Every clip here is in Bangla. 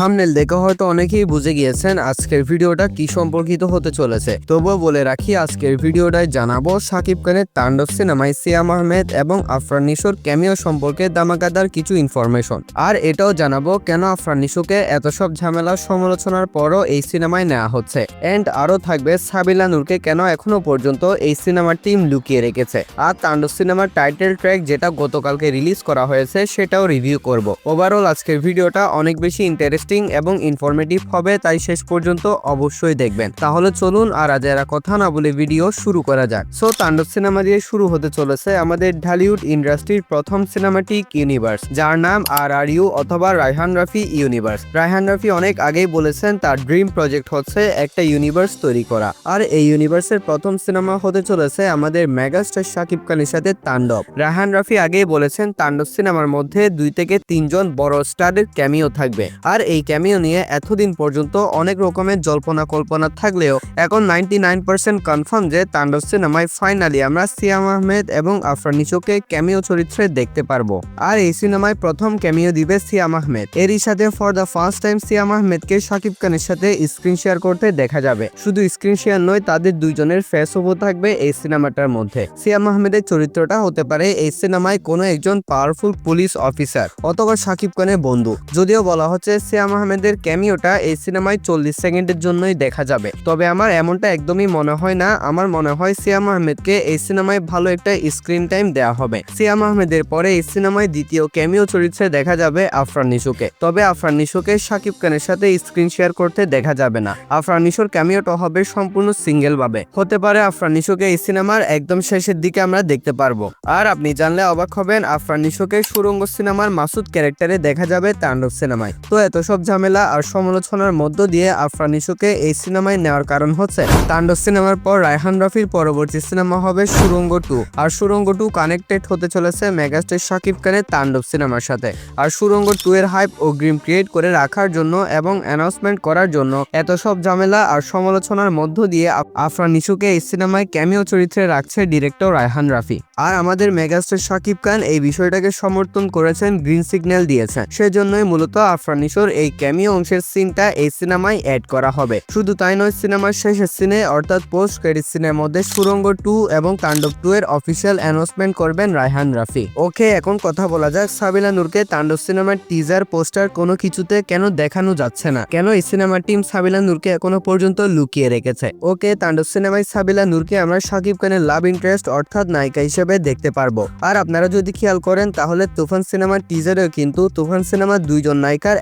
থামনেল দেখে হয়তো অনেকেই বুঝে গিয়েছেন আজকের ভিডিওটা কি সম্পর্কিত হতে চলেছে। তবুও বলে রাখি, আজকের ভিডিওটায় জানাব সাকিব খানের তাণ্ডব সিনেমায় সিয়াম আহমেদ এবং আফরান নিশোর ক্যামিও সম্পর্কে দামাকাদার কিছু ইনফরমেশন আর এটাও জানাব কেন আফরান নিশোকে এত সব ঝামেলার সমালোচনার পরও এই সিনেমায় নেওয়া হচ্ছে। এন্ড আরও থাকবে সাবিলা নূরকে কেন এখনও পর্যন্ত এই সিনেমার টিম লুকিয়ে রেখেছে। আর তাণ্ডব সিনেমার টাইটেল ট্র্যাক যেটা গতকালকে রিলিজ করা হয়েছে সেটাও রিভিউ করব। ওভারঅল আজকের ভিডিওটা অনেক বেশি ইন্টারেস্টিং এবং ইনফরমেটিভ হবে, তাই শেষ পর্যন্ত অবশ্যই দেখবেন। তাহলে চলুন আর আজ এরা কথা না বলে ভিডিও শুরু করা যাক। সো তাণ্ডব সিনেমা দিয়ে শুরু হতে চলেছে আমাদের ঢালিউড ইন্ডাস্ট্রির প্রথম সিনেমাটিক ইউনিভার্স যার নাম আর আর ইউ অথবা রায়হান রাফি ইউনিভার্স রায়হান রাফি অনেক আগেই বলেছেন তার ড্রিম প্রজেক্ট হচ্ছে একটা ইউনিভার্স তৈরি করা। আর এই ইউনিভার্সের প্রথম সিনেমা হতে চলেছে আমাদের মেগাস্টার শাকিব খানের সাথে তাণ্ডব। রায়হান রাফি আগেই বলেছেন, তাণ্ডব সিনেমার মধ্যে দুই থেকে তিনজন বড় স্টারের ক্যামিও থাকবে। আর এই ক্যামিও নিয়ে এতদিন পর্যন্ত অনেক রকমের জল্পনা কল্পনা থাকলেও এখন নাইনটি নাইন পার্সেন্ট কনফার্ম যে তাণ্ডব সিনেমায় ফাইনালি আমরা সিয়াম আহমেদ এবং আফরান নিশোকে ক্যামিও চরিত্রে দেখতে পারব। আর এই সিনেমায় প্রথম ক্যামিও দিবে সিয়াম আহমেদ। এরই সাথে for the first time Siam আহমেদকে শাকিব খানের সাথে স্ক্রিন শেয়ার করতে দেখা যাবে। শুধু স্ক্রিন শেয়ার নয়, তাদের দুইজনের ফেস ওভও থাকবে এই সিনেমাটার মধ্যে। সিয়াম আহমেদের চরিত্রটা হতে পারে এই সিনেমায় কোনো একজন পাওয়ারফুল পুলিশ অফিসার অথবা শাকিব খানের বন্ধু। যদিও বলা হচ্ছে সিয়াম আহমেদের ক্যামিওটা এই সিনেমায় চল্লিশ সেকেন্ডের জন্যই দেখা যাবে। তবে আমার এমনটা একদমই মনে হয় না, আমার মনে হয় সিয়াম আহমেদকে এই সিনেমায় ভালো একটা স্ক্রিন টাইম দেওয়া হবে। সিয়াম আহমেদের পরে এই সিনেমায় দ্বিতীয় ক্যামিও চরিত্রে দেখা যাবে আফরান নিশোকে। তবে আফরান নিশোকে শাকিব খানের সাথে স্ক্রিন শেয়ার করতে দেখা যাবে না। আফরান নিশোর ক্যামিওটা হবে সম্পূর্ণ সিঙ্গেল ভাবে। হতে পারে আফরান নিশোকে এই সিনেমার একদম শেষের দিকে আমরা দেখতে পারব। আর আপনি জানলে অবাক হবেন, আফরান নিশোকে সুরঙ্গ সিনেমার মাসুদ ক্যারেক্টারে দেখা যাবে তাণ্ডব সিনেমায়। তো এত সব ঝামেলা আর সমালোচনার মধ্য দিয়ে আফরান নিশোকে এই সিনেমায় নেওয়ার কারণ হচ্ছে তাণ্ডব সিনেমার পর রায়হান রফির পরবর্তী সিনেমা হবে সুরঙ্গ টু। আর সুরঙ্গ টু কানেক্টেড হতে চলেছে মেগাস্টার শাকিব খানের তাণ্ডব সিনেমার সাথে। আর সুরঙ্গ টু এর হাইপ ও গ্রিম ক্রিয়েট করে রাখার জন্য এবং অ্যানাউন্সমেন্ট করার জন্য এত সব ঝামেলা আর সমালোচনার মধ্য দিয়ে আফ- আফরান নিশোকে এই সিনেমায় ক্যামিও চরিত্রে রাখছে ডিরেক্টর রায়হান রাফি। আর আমাদের মেগাস্টার শাকিব খান এই বিষয়টাকে সমর্থন করেছেন গ্রিন সিগন্যাল দিয়েছেন। সেজন্যই মূলত আফরান নিশোর এই ক্যামিও অংশের সিনটা এই সিনেমায় অ্যাড করা হবে। শুধু তাই নয়, সিনেমার শেষের সিনে অর্থাৎ পোস্ট ক্রেডিট সিনের মধ্যে সুরঙ্গ টু এবং তাণ্ডব টু এর অফিসিয়াল অ্যানাউন্সমেন্ট করবেন রায়হান রাফি। ওকে এখন কথা বলা যাক সাবিলা নূরকে তাণ্ডব সিনেমার টিজার পোস্টার কোনো কিছুতে কেন দেখানো যাচ্ছে না। কেন এই সিনেমার টিম সাবিলা নূরকে এখনও পর্যন্ত লুকিয়ে রেখেছে? ওকে তাণ্ডব সিনেমায় সাবিলা নূরকে আমরা শাকিব খানের লাভ ইন্টারেস্ট অর্থাৎ নায়িকা হিসেবে দেখতে পারব। আর আপনারা যদি খেয়াল করেন, তাহলে তুফান সিনেমার টিজারেও কিন্তু তুফান সিনেমার দুইজন নায়িকার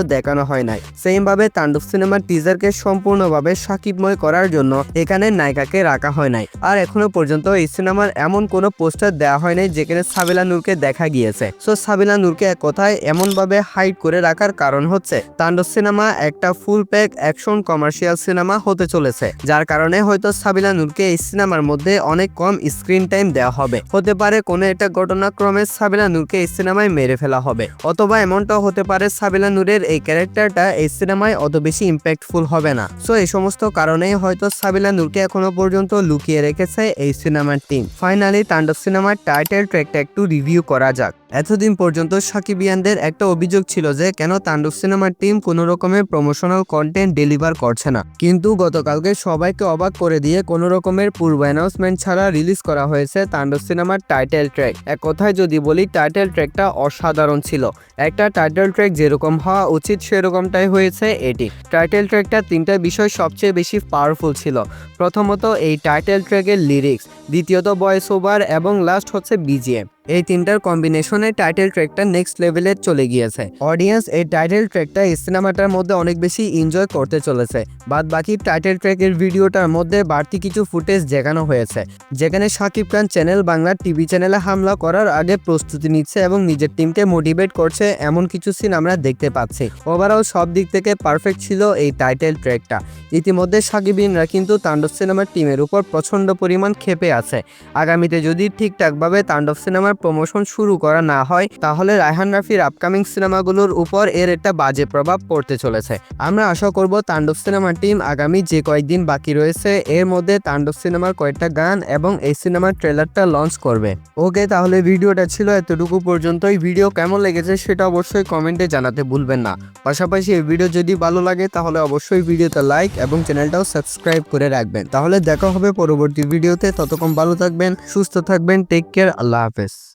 একজনকেও দেখানো হয় নাই। সেম ভাবে তাণ্ডব সিনেমার টিজারকে সম্পূর্ণভাবে সাকিবময় করার জন্য এখানে নায়িকাকে রাখা হয় নাই। আর এখনও পর্যন্ত এই সিনেমার এমন কোনো পোস্টার দেওয়া হয় নাই যেখানে সাবিলা নূরকে দেখা গিয়েছে। সো সাবিলা নূরকে এক কথায় এমন ভাবে হাইড করে রাখার কারণ হচ্ছে, তাণ্ডব সিনেমা একটা full pack action commercial cinema হতে চলেছে। যার কারণে হয়তো সাবিলা নূরকে এই সিনেমার মধ্যে অনেক কম স্ক্রিন টাইম দেওয়া হবে। হতে পারে কোনো একটা ঘটনাক্রমে সাবিলা নূরকে এই সিনেমায় মেরে ফেলা হবে। অথবা এমনটাও হতে পারে সাবিলা নূরের এই ক্যারেক্টারটা এই সিনেমায় অত বেশি ইম্প্যাক্টফুল হবে না। সো এই সমস্ত কারণেই হয়তো সাবিলা নূরকে এখনও পর্যন্ত লুকিয়ে রেখেছে এই সিনেমার টিম ফাইনালি তাণ্ডব সিনেমার টাইটেল ট্র্যাকটা একটু রিভিউ করা যাক। এতদিন পর্যন্ত সাকিবিয়ানদের একটা অভিযোগ ছিল যে কেন তাণ্ডব সিনেমার টিম কোনো রকমের প্রমোশনাল কন্টেন্ট ডেলিভার করছে না। কিন্তু গতকালকে সবাইকে অবাক করে দিয়ে কোনো রকমের পূর্ব অ্যানাউন্সমেন্ট ছাড়া রিলিজ করা হয়েছে তাণ্ডব সিনেমার টাইটেল ট্র্যাক এক কথায় যদি বলি টাইটেল ট্র্যাকটা অসাধারণ ছিল। একটা টাইটেল ট্র্যাক যেরকম হওয়া উচিত সেরকমটাই হয়েছে এটি। টাইটেল ট্র্যাকটা তিনটা বিষয় সবচেয়ে বেশি পাওয়ারফুল ছিল। প্রথমত এই টাইটেল ট্র্যাকের লিরিক্স দ্বিতীয়ত ভয়েস ওভার এবং লাস্ট হচ্ছে বিজিএম এই তিনটার কম্বিনেশনে টাইটেল ট্র্যাকটা নেক্সট লেভেলে চলে গিয়েছে। অডিয়েন্স এই টাইটেল ট্র্যাকটা সিনেমাটার মধ্যে অনেক বেশি এনজয় করতে চলেছে। বাদ বাকি টাইটেল ট্র্যাকের ভিডিওটার মধ্যে বাড়তি কিছু ফুটেজ দেখানো হয়েছে। যেখানে শাকিব খান চ্যানেল বাংলার টিভি চ্যানেলে হামলা করার আগে প্রস্তুতি নিচ্ছে এবং নিজের টিমকে মোটিভেট করছে এমন কিছু সিন আমরা দেখতে পাচ্ছি। ওভারঅল সব দিক থেকে পারফেক্ট ছিল এই টাইটেল ট্র্যাকটা ইতিমধ্যে সাকিবিনরা কিন্তু তাণ্ডব সিনেমার টিমের উপর প্রচণ্ড পরিমাণ ক্ষেপে আছে। আগামীতে যদি ঠিকঠাকভাবে তাণ্ডব সিনেমার প্রমোশন শুরু করা না হয়, তাহলে রায়হান রাফির আপকামিং সিনেমাগুলোর উপর এর একটা বাজে প্রভাব পড়তে চলেছে। আমরা আশা করব তাণ্ডব সিনেমার টিম আগামী যে কয়েকদিন বাকি রয়েছে, এর মধ্যে তাণ্ডব সিনেমার কয়েকটা গান এবং এই সিনেমার ট্রেলারটা লঞ্চ করবে। ওকে, তাহলে ভিডিওটা ছিল এতটুকু পর্যন্তই। ভিডিও কেমন লেগেছে সেটা অবশ্যই কমেন্টে জানাতে ভুলবেন না। পাশাপাশি এই ভিডিও যদি ভালো লাগে, তাহলে অবশ্যই ভিডিওতে লাইক এবং চ্যানেলটাও সাবস্ক্রাইব করে রাখবেন। তাহলে দেখা হবে পরবর্তী ভিডিওতে। ততক্ষণ ভালো থাকবেন, সুস্থ থাকবেন টেক কেয়ার আল্লাহ হাফেজ।